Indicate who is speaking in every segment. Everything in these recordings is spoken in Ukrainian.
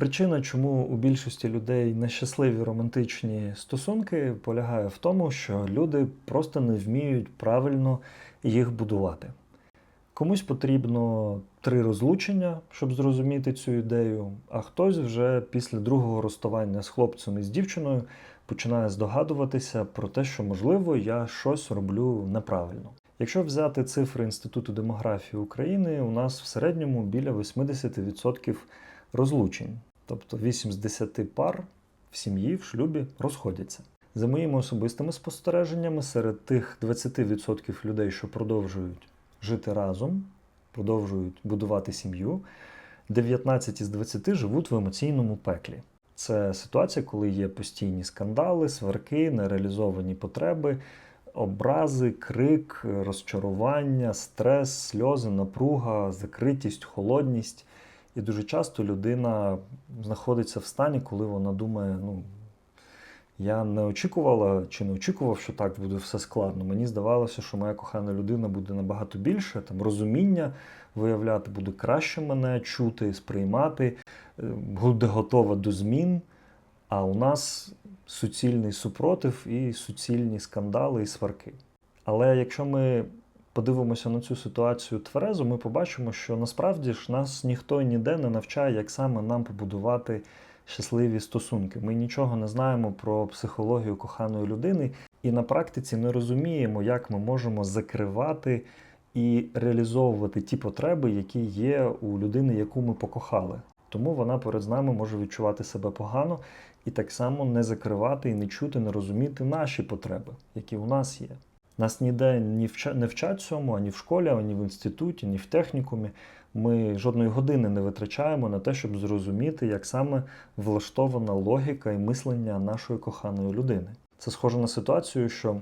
Speaker 1: Причина, чому у більшості людей нещасливі романтичні стосунки, полягає в тому, що люди просто не вміють правильно їх будувати. Комусь потрібно три розлучення, щоб зрозуміти цю ідею, а хтось вже після другого розставання з хлопцем і з дівчиною починає здогадуватися про те, що можливо я щось роблю неправильно. Якщо взяти цифри Інституту демографії України, у нас в середньому біля 80% розлучень, тобто 8 з 10 пар в сім'ї в шлюбі розходяться. За моїми особистими спостереженнями, серед тих 20% людей, що продовжують жити разом, продовжують будувати сім'ю, 19 із 20 живуть в емоційному пеклі. Це ситуація, коли є постійні скандали, сварки, нереалізовані потреби, образи, крик, розчарування, стрес, сльози, напруга, закритість, холодність. І дуже часто людина знаходиться в стані, коли вона думає, ну. Я не очікувала чи не очікував, що так буде все складно. Мені здавалося, що моя кохана людина буде набагато більше, там розуміння виявляти, буде краще мене чути, сприймати, е, буде готова до змін. А у нас суцільний супротив і суцільні скандали і сварки. Але якщо ми подивимося на цю ситуацію тверезо, ми побачимо, що насправді ж нас ніхто ніде не навчає, як саме нам побудувати щасливі стосунки. Ми нічого не знаємо про психологію коханої людини і на практиці не розуміємо, як ми можемо закривати і реалізовувати ті потреби, які є у людини, яку ми покохали. Тому вона перед нами може відчувати себе погано і так само не закривати і не чути, не розуміти наші потреби, які у нас є. Нас ніде не вчать цьому ані в школі, ані в інституті, ні в технікумі. Ми жодної години не витрачаємо на те, щоб зрозуміти, як саме влаштована логіка і мислення нашої коханої людини. Це схоже на ситуацію, що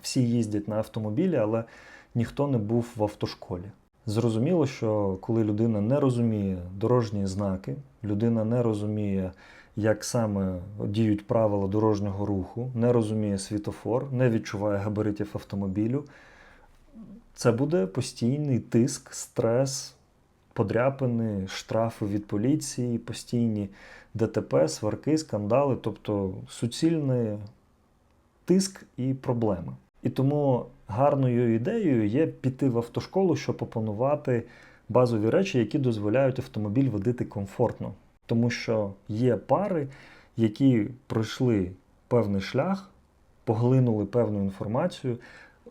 Speaker 1: всі їздять на автомобілі, але ніхто не був в автошколі. Зрозуміло, що коли людина не розуміє дорожні знаки, людина не розуміє, як саме діють правила дорожнього руху, не розуміє світофор, не відчуває габаритів автомобілю, це буде постійний тиск, стрес, подряпини, штрафи від поліції, постійні ДТП, сварки, скандали, тобто суцільний тиск і проблеми. І тому гарною ідеєю є піти в автошколу, щоб опанувати базові речі, які дозволяють автомобіль водити комфортно. Тому що є пари, які пройшли певний шлях, поглинули певну інформацію,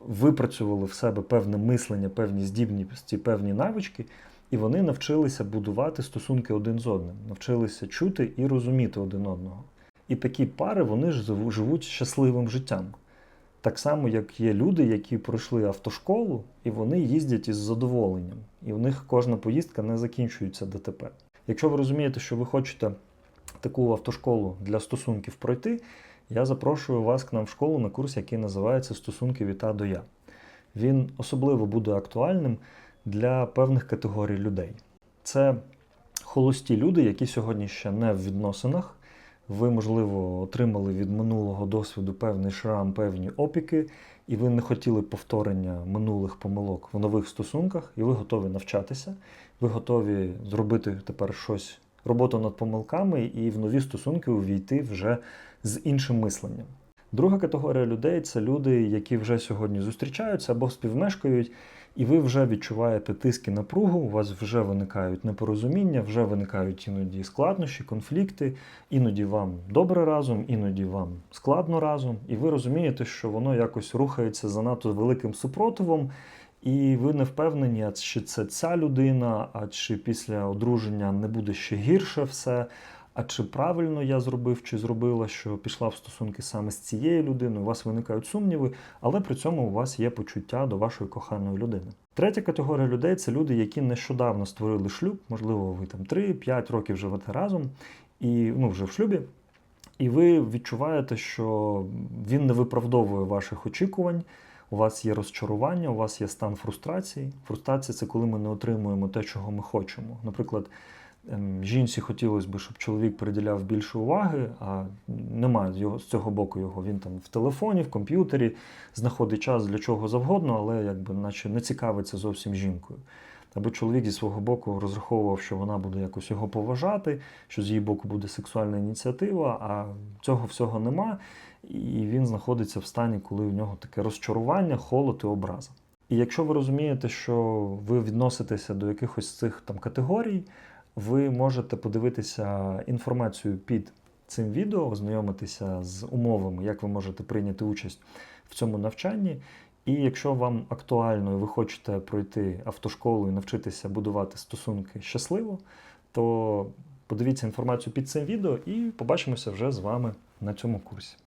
Speaker 1: випрацювали в себе певне мислення, певні здібності, певні навички, і вони навчилися будувати стосунки один з одним, навчилися чути і розуміти один одного. І такі пари вони ж живуть щасливим життям. Так само, як є люди, які пройшли автошколу, і вони їздять із задоволенням. І у них кожна поїздка не закінчується ДТП. Якщо ви розумієте, що ви хочете таку автошколу для стосунків пройти, я запрошую вас к нам в школу на курс, який називається Стосунки від А до Я. Він особливо буде актуальним для певних категорій людей. Це холості люди, які сьогодні ще не в відносинах. Ви, можливо, отримали від минулого досвіду певний шрам, певні опіки, і ви не хотіли повторення минулих помилок в нових стосунках, і ви готові навчатися, ви готові зробити тепер щось, роботу над помилками і в нові стосунки увійти вже з іншим мисленням. Друга категорія людей це люди, які вже сьогодні зустрічаються або співмешкають, і ви вже відчуваєте тиски напругу, у вас вже виникають непорозуміння, вже виникають іноді складнощі, конфлікти, іноді вам добре разом, іноді вам складно разом, і ви розумієте, що воно якось рухається занадто великим супротивом, і ви не впевнені, а чи це ця людина, а чи після одруження не буде ще гірше все. А чи правильно я зробив, чи зробила, що пішла в стосунки саме з цією людиною, у вас виникають сумніви, але при цьому у вас є почуття до вашої коханої людини. Третя категорія людей це люди, які нещодавно створили шлюб, можливо, ви там 3-5 років живете разом, і ну, вже в шлюбі. І ви відчуваєте, що він не виправдовує ваших очікувань. У вас є розчарування, у вас є стан фрустрації. Фрустрація це коли ми не отримуємо те, чого ми хочемо. Наприклад, жінці хотілося б, щоб чоловік приділяв більше уваги, а немає його, з цього боку його. Він там в телефоні, в комп'ютері знаходить час для чого завгодно, але якби наче не цікавиться зовсім жінкою. аби чоловік зі свого боку розраховував, що вона буде якось його поважати, що з її боку буде сексуальна ініціатива, а цього всього нема, і він знаходиться в стані, коли у нього таке розчарування, холод і образа. І якщо ви розумієте, що ви відноситеся до якихось цих там категорій, ви можете подивитися інформацію під цим відео, ознайомитися з умовами, як ви можете прийняти участь в цьому навчанні. І якщо вам актуально і ви хочете пройти автошколу і навчитися будувати стосунки щасливо, то подивіться інформацію під цим відео і побачимося вже з вами на цьому курсі.